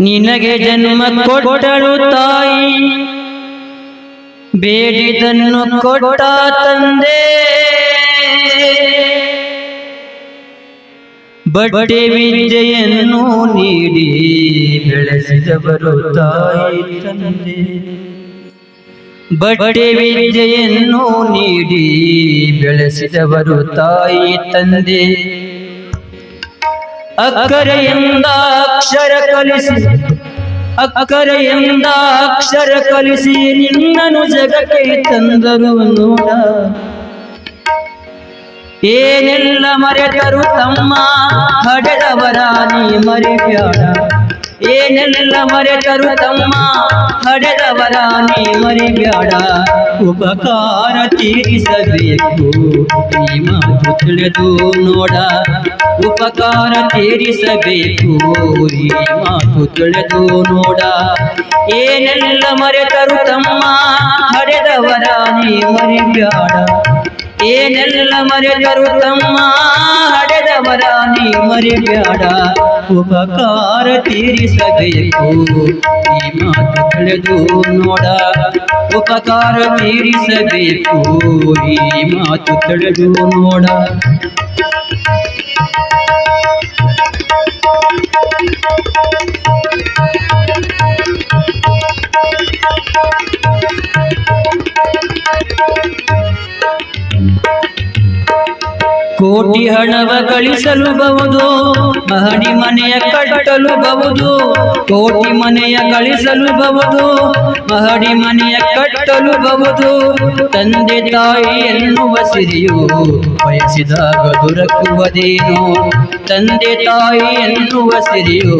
ನಿನಗೆ ಜನ್ಮ ಕೊಟ್ಟಳು ತಾಯಿ. ಬೇಡಿದನ್ನು ಕೊಟ್ಟ ತಂದೆ. ಬಟ್ಟೆ ವಿದ್ಯೆಯನ್ನು ನೀಡಿ ಬೆಳೆಸಿದವರು ತಾಯಿ ತಂದೆ. ಬಟ್ಟೆ ವಿದ್ಯೆಯನ್ನು ನೀಡಿ ಬೆಳೆಸಿದವರು ತಾಯಿ ತಂದೆ. ಅಕ್ಕರೆಯಿಂದ ಅಕ್ಷರ ಕಲಿಸಿ ಅಕ್ಕರೆಯಿಂದ ಅಕ್ಷರ ಕಲಿಸಿ ನಿನ್ನನು ಜಗಕ್ಕೆ ತಂದರು ನೋಡ. ಏನೆಲ್ಲ ಮರೆತರು ತಮ್ಮ ಹಡೆದವರ ನೀ ಮರೆಬ್ಯಾಡ. ಏನೆಲ್ಲ ಮರೆತರು ತಮ್ಮ? ಹಡೆದವರ ನೀ ಮರಿಬೇಡ ಉಪಕಾರ ತೀರಿಸಬೇಕು. ಈ ಮಾತು ತಿಳಿದು ನೋಡ. ಉಪಕಾರ ತೀರಿಸಬೇಕು. ಈ ಮಾತು ತಿಳಿದು ನೋಡ. ಏನೆಲ್ಲ ಮರೆತರು ತಮ್ಮ? ಹಡೆದವರ ನೀ ಮರಿಬೇಡ ಏನೆಲ್ಲ ಮರೆತರು ತಮ್ಮ? ಹಡೆದವರ ನೀ ಮರಿಬೇಡ ಉಪಕಾರ ತೀರಿಸಬೇಕು. ಈ ಮಾತು ತಿಳಿದು ನೋಡ. ಉಪಕಾರ ತೀರಿಸಬೇಕು. ಈ ಮಾತು ತಿಳಿದು ನೋಡ. ಕೋಟಿ ಹಣವ ಗಳಿಸಲು ಬಹುದು, ಮಹಡಿ ಮನೆಯ ಕಟ್ಟಲು ಬಹುದು, ಕೋಟಿ ಮನೆಯ ಗಳಿಸಲು ಬಹುದು, ಮಹಡಿ ಮನೆಯ ಕಟ್ಟಲು ಬಹುದು, ತಂದೆ ತಾಯಿ ಎನ್ನುವ ಸಿರಿಯು. ಬಯಸಿದಾಗ ದೊರಕುವುದೇನೋ? ತಂದೆ ತಾಯಿ ಎನ್ನುವ ಸಿರಿಯು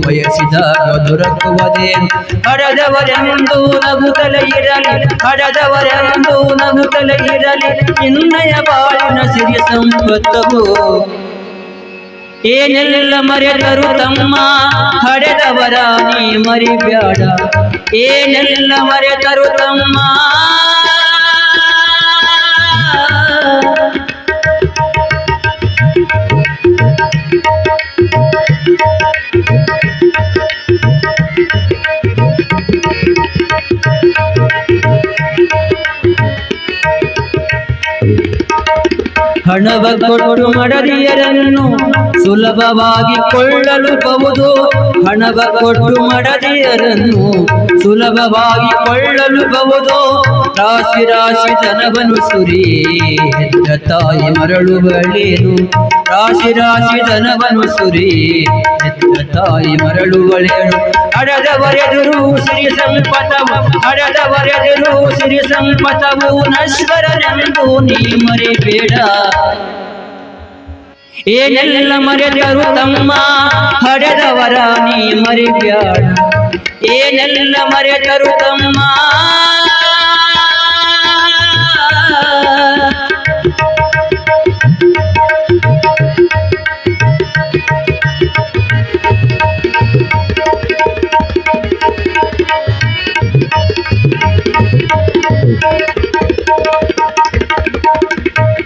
ಬಯಸಿದಾಗ ದೊರಕುವುದೇನು? ಹಡದವರೆಂದು ನಗುತ್ತಲೇ ಇರಲಿ, ಹಡದವರೆಂದು ನಗುತ್ತಲೇ ಇರಲಿ, ನಿನ್ನಯ ಬಾಳಿನ ಸಿರಿ ಸಂಪತ್ತವು ಏನೆಲ್ಲ ಮರೆತರು ತಮ್ಮ? ಹಡೆದವರ ನೀ ಮರಿಬ್ಯಾಡ. ಏನೆಲ್ಲ ಮರೆತರು ತಮ್ಮ? ಹಣವ ಕೊಟ್ಟು ಮಡದಿಯರನ್ನು ಸುಲಭವಾಗಿ ಕೊಳ್ಳಲು ಬಹುದು ಹಣವ ಕೊಟ್ಟು ಮಡದಿಯರನ್ನು ಸುಲಭವಾಗಿ ಕೊಳ್ಳಲು ಬಹುದು ರಾಶಿ ರಾಶಿ ಧನವನ್ನು ಸುರಿ ಹೆತ್ತ ತಾಯಿ ಮರಳುಗಳೇನು ರಾಶಿ ರಾಶಿ ಧನವನ್ನು ಸುರಿ ಹೆತ್ತ ತಾಯಿ ಮರಳುಗಳೇನು ಹಡದವರೆದುರು ಸಿರಿ ಸಂಪತವು, ಹಡದವರೆದುರು ಸಿರಿ ಸಂಪತವು. ನಶ್ವರನೆಂದು ನೀ ಮರೆಬೇಡ. ಏನೆಲ್ಲ ಮರೆತರು ತಮ್ಮ ಹಡೆದವರ ನೀ ಮರಿಬ್ಯಾಡ ಏನೆಲ್ಲ ಮರೆತರು ತಮ್ಮ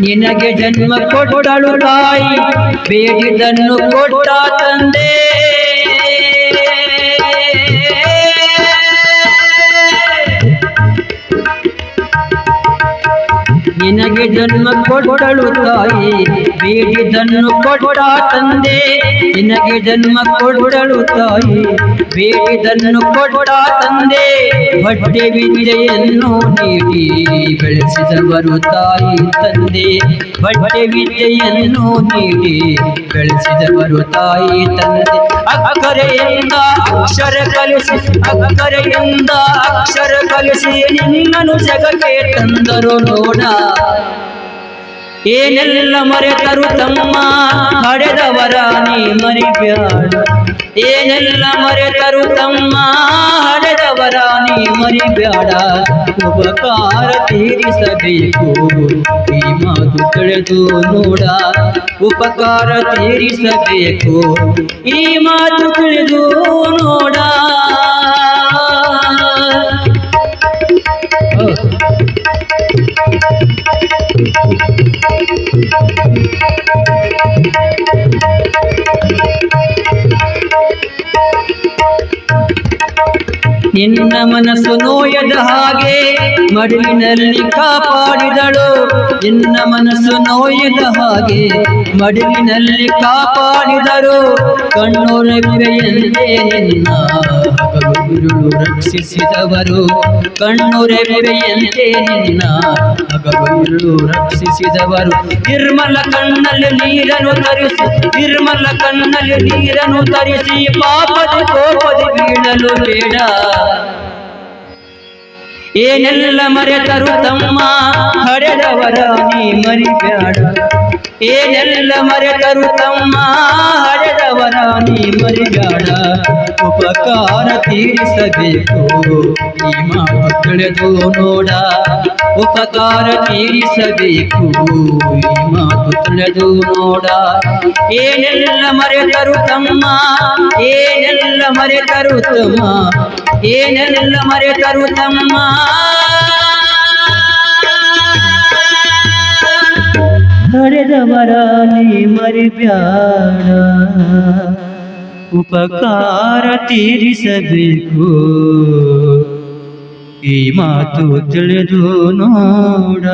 ನಿನಗೆ ಜನ್ಮ ಕೊಟ್ಟಳು ತಾಯಿ ಬೇಡಿದನ್ನು ಕೊಟ್ಟ ತಂದೆ. ನಿನಗೆ ಜನ್ಮ ಕೊಟ್ಟಳು ತಾಯಿ ಬೇಡಿದನ್ನು ಕೊಟ್ಟ ತಂದೆ. ನಿನಗೆ ಜನ್ಮ ಕೊಟ್ಟಳು ತಾಯಿ ಬೇಡಿದನ್ನು ಕೊಟ್ಟ ತಂದೆ, ಬಟ್ಟೆ ವಿದ್ಯೆಯನ್ನು ನೀಡಿ ಬೆಳೆಸಿದವರು ತಾಯಿ ತಂದೆ, ಬಟ್ಟೆ ವಿದ್ಯೆಯನ್ನು ನೀಡಿ ಬೆಳೆಸಿದವರು ತಾಯಿ ತಂದೆ. ಅಕ್ಕರೆಯಿಂದ ಅಕ್ಷರ ಕಲಿಸಿ, ಅಕ್ಕರೆಯಿಂದ ಅಕ್ಷರ ಕಲಿಸಿ ನಿನ್ನನು ಜಗಕ್ಕೆ ತಂದರು ನೋಡ. ಏನೆಲ್ಲ ಮರೆತರು ತಮ್ಮ ಹಡೆದವರ ನೀ ಮರಿಬ್ಯಾಡ ಏನೆಲ್ಲ ಮರೆತರು ತಮ್ಮ ಹಡೆದವರ ನೀ ಮರಿಬ್ಯಾಡ ಉಪಕಾರ ತೀರಿಸಬೇಕು, ಈ ಮಾತು ಕಳೆದು ನೋಡ. ಉಪಕಾರ ತೀರಿಸಬೇಕು, ಈ ಮಾತು ತಿಳಿದು ನೋಡ. ನಿನ್ನ ಮನಸ್ಸು ನೋಯದ ಹಾಗೆ ಮಡುವಿನಲ್ಲಿ ಕಾಪಾಡಿದಳು. ನಿನ್ನ ಮನಸ್ಸು ನೋಯದ ಹಾಗೆ ಮಡುವಿನಲ್ಲಿ ಕಾಪಾಡಿದರು ಕಣ್ಣುರೆಪ್ಪೆಯಂತೆ ನಿನ್ನ ಇರುಳು ರಕ್ಷಿಸಿದವರು ಕಣ್ಣುರೆಪ್ಪೆಯಂತೆ ನಿನ್ನ ಹಗಲು ಇರುಳು ರಕ್ಷಿಸಿದವರು. ನಿರ್ಮಲ ಕಣ್ಣಲ್ಲಿ ನೀರನ್ನು ತರಿಸಿ, ನಿರ್ಮಲ ಕಣ್ಣಲ್ಲಿ ನೀರನ್ನು ತರಿಸಿ, ಪಾಪದ ಕೋಪದ ಬೀಳಲು ಬೇಡ. ಏನೆಲ್ಲ ಮರೆತರು ತಮ್ಮ ಹಡೆದವರ ನೀ ಮರಿಬ್ಯಾಡ ಏನೆಲ್ಲ ಮರೆತರು ತಮ್ಮ ಹಡೆದವರ ನೀ ಮರಿಬ್ಯಾಡ ಉಪಕಾರ ತೀರಿಸಬೇಕು ಈ ಮಾತು ಕಳೆದು ನೋಡ ಉಪಕಾರ ತೀರಿಸಬೇಕು ಈ ಮಾತು ತಿಳಿದು ನೋಡ ಏನೆಲ್ಲ ಮರೆತರು ತಮ್ಮ ಏನೆಲ್ಲ ಮರೆತರು ತಮ್ಮ ಏನೆಲ್ಲ ಮರೆತರು ತಮ್ಮ ಹಡೆದವರ ನೀ ಮರಿಬ್ಯಾಡ ಉಪಕಾರ ತೀರಿಸಬೇಕು ಈ ಮಾತು ತಿಳಿದು ನೋಡ